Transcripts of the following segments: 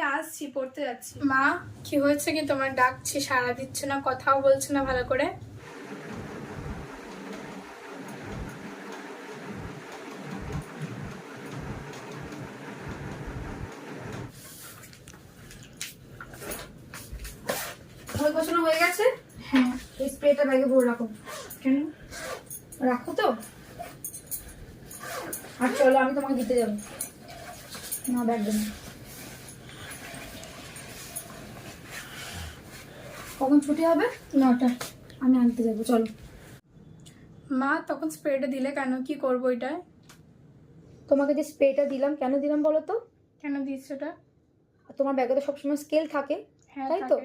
আমি আসছি পড়তে যাচ্ছি। মা কি হয়েছে কি? তোমার ডাকছি সাড়া দিচ্ছে না কথাও বলছে না ভালো করে। বই গোছানো হয়ে গেছে? হ্যাঁ। এই স্প্রেটা ব্যাগে ভরে রাখো। কেন? রাখো তো। আর চলো আমি তোমাকে দিতে যাব। না ব্যাগ দেবো কখন ছুটি হবে? নটা। আমি আনতে যাব চলো। মা তখন স্প্রেটা দিলে কেন? কি করব এটায়? তোমাকে যে স্প্রেটা দিলাম কেন দিলাম বলো তো? কেন দিচ্ছ ওটা তোমার ব্যাগে তো সবসময় স্কেল থাকে হ্যাঁ তাই তো?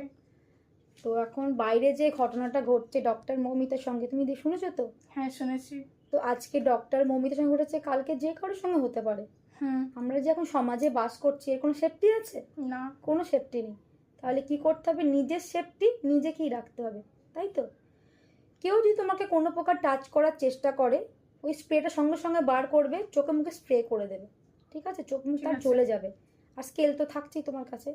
তো এখন বাইরে যে ঘটনাটা ঘটছে ডক্টর মৌমিতার সঙ্গে তুমি দিয়ে শুনেছো তো? হ্যাঁ শুনেছি। তো আজকে ডক্টর মৌমিতার সঙ্গে ঘটেছে কালকে যে কারোর সঙ্গে হতে পারে। হুম। আমরা যে এখন সমাজে বাস করছি এর কোনো সেফটি আছে? না। কোনো সেফটি নেই। তাহলে কি করতে হবে? নিজের সেফটি নিজেকেই রাখতে হবে তাই তো? কেউ যদি তোমাকে কোনো প্রকার টাচ করার চেষ্টা করে ওই স্প্রেটা সঙ্গে সঙ্গে বার করবে চোখে মুখে স্প্রে করে দেবে ঠিক আছে? চোখ মুখ তার চলে যাবে আর স্কেল তো থাকছেই তোমার কাছে।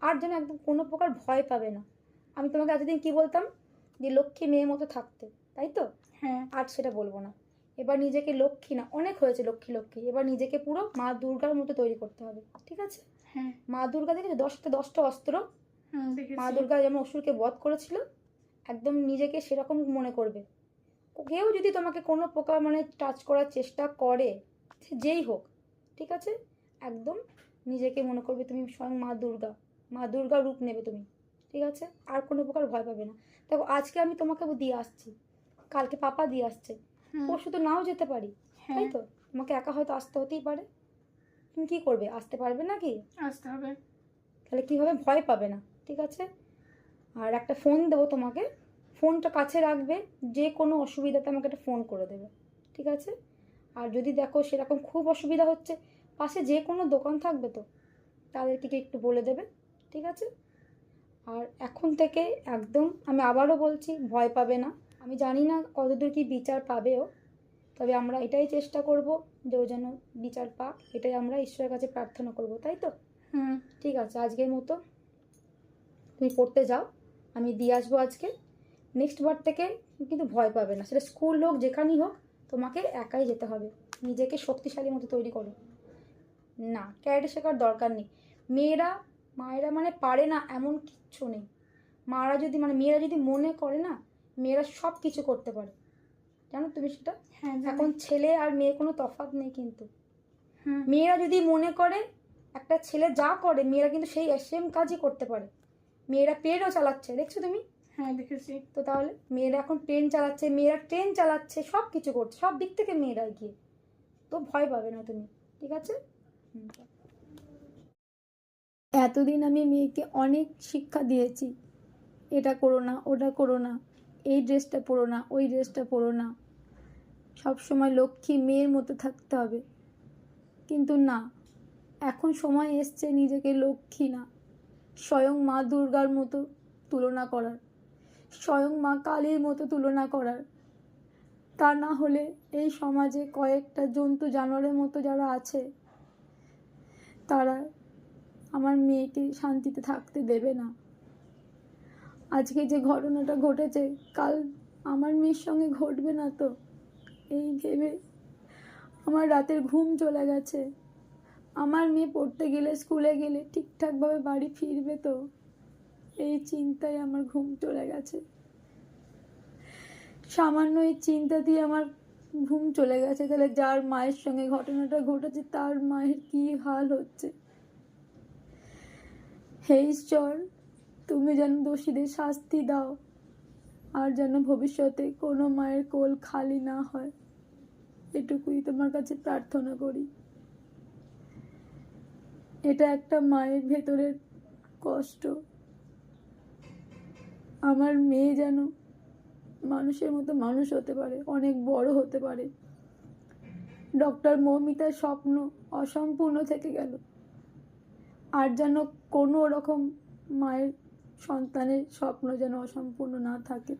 আর যেন একদম কোনো প্রকার ভয় পাবে না। আমি তোমাকে এতদিন কি বলতাম? যে লক্ষ্মী মেয়ে মতো থাকতে তাই তো? হ্যাঁ। আর সেটা বলব না। এবার নিজেকে লক্ষ্মী না অনেক হয়েছে লক্ষ্মী লক্ষ্মী। এবার নিজেকে পুরো মা দুর্গার মতো তৈরি করতে হবে ঠিক আছে? হ্যাঁ। মা দুর্গা দেখেছ? দশটা দশটা অস্ত্র? হুম মা দুর্গা যেমন অসুরকে বধ করেছিল একদম নিজেকে সেরকম মনে করবে। কেউ যদি তোমাকে কোনো প্রকার মানে টাচ করার চেষ্টা করে যেই হোক ঠিক আছে? একদম নিজেকে মনে করবে তুমি স্বয়ং মা দুর্গা। মা দুর্গা রূপ নেবে তুমি ঠিক আছে? আর কোনো প্রকার ভয় পাবে না। দেখো আজকে আমি তোমাকে দিয়ে আসছি। কালকে পাপা দিয়ে আসছে। পরশু তো নাও যেতে পারি। হ্যাঁ। তাই তো? আমাকে একা হয়তো আসতে হতেই পারে। তুমি কি করবে? আসতে পারবে নাকি? আসতে হবে। তাহলে কী হবে? ভয় পাবে না ঠিক আছে? আর একটা ফোন দেবো তোমাকে। ফোনটা কাছে রাখবে। যে কোনো অসুবিধাতে আমাকে একটা ফোন করে দেবে ঠিক আছে? আর যদি দেখো সেরকম খুব অসুবিধা হচ্ছে পাশে যে কোনো দোকান থাকবে তো তাদেরকে একটু বলে দেবে ঠিক আছে? আর এখন থেকে একদম আমি আবারও বলছি ভয় পাবে না। আমি জানি না কতদূর কি বিচার পাবেও তবে আমরা এটাই চেষ্টা করব যে ও যেন বিচার পাক এটাই আমরা ঈশ্বরের কাছে প্রার্থনা করব তাই তো? হুম। ঠিক আছে আজকের মতো তুমি পড়তে যাও আমি দিয়ে আসব আজকে। নেক্সট বার থেকে কিন্তু ভয় পাবে না সেটা স্কুল হোক যেখানেই হোক তোমাকে একাই যেতে হবে। নিজেকে শক্তিশালী মতো তৈরি করো। না ক্যারেটে শেখার দরকার নেই। মেয়েরা মায়েরা মানে পারে না এমন কিচ্ছু নেই। মারা যদি মানে মেয়েরা যদি মনে করে না মেয়েরা সব কিছু করতে পারে। জানো তুমি সেটা হ্যাঁ এখন ছেলে আর মেয়ে কোনো তফাৎ নেই কিন্তু। মেয়েরা যদি মনে করে একটা ছেলে যা করে মেয়েরা কিন্তু সেই সেম কাজই করতে পারে। মেয়েরা প্লেনও চালাচ্ছে দেখছ তুমি? হ্যাঁ দেখেছি। তো তাহলে মেয়েরা এখন প্লেন চালাচ্ছে মেয়েরা ট্রেন চালাচ্ছে সব কিছু করছে সব দিক থেকে মেয়েরা এগিয়ে। তো ভয় পাবে না তুমি ঠিক আছে। এতদিন আমি মেয়েকে অনেক শিক্ষা দিয়েছি। এটা করো না ওটা করো না। এই ড্রেসটা পরো না, ওই ড্রেসটা পরো না। সব সময় লক্ষ্মী মেয়ের মতো থাকতে হবে। কিন্তু না, এখন সময় এসছে নিজেকে লক্ষ্মী না, স্বয়ং মা দুর্গার মতো তুলনা করার, স্বয়ং মা কালীর মতো তুলনা করার। তা না হলে এই সমাজে কয়েকটা জন্তু জানোয়ারের মতো যারা আছে, তারা আমার মেয়েকে শান্তিতে থাকতে দেবে না। আজকে যে ঘটনাটা ঘটেছে, কাল আমার মেয়ের সঙ্গে ঘটবে না তো? এই ভেবে আমার রাতের ঘুম চলে গেছে। আমার মেয়ে পড়তে গেলে, স্কুলে গেলে ঠিকঠাকভাবে বাড়ি ফিরবে তো? এই চিন্তায় আমার ঘুম চলে গেছে। সামান্য এই চিন্তা দিয়ে আমার ঘুম চলে গেছে। তাহলে যার মায়ের সঙ্গে ঘটনাটা ঘটেছে, তার মায়ের কী হাল হচ্ছে? হে ঈশ্বর তুমি যেন দোষীদের শাস্তি দাও, আর যেন ভবিষ্যতে কোনো মায়ের কোল খালি না হয়। এটুকুই তোমার কাছে প্রার্থনা করি। এটা একটা মায়ের ভেতরের কষ্ট। আমার মেয়ে যেন মানুষের মতো মানুষ হতে পারে, অনেক বড় হতে পারে। ডক্টর মৌমিতার স্বপ্ন অসম্পূর্ণ থেকে গেল। আর যেন কোনো রকম মায়ের সন্তানের স্বপ্ন যেন অসম্পূর্ণ না থাকে।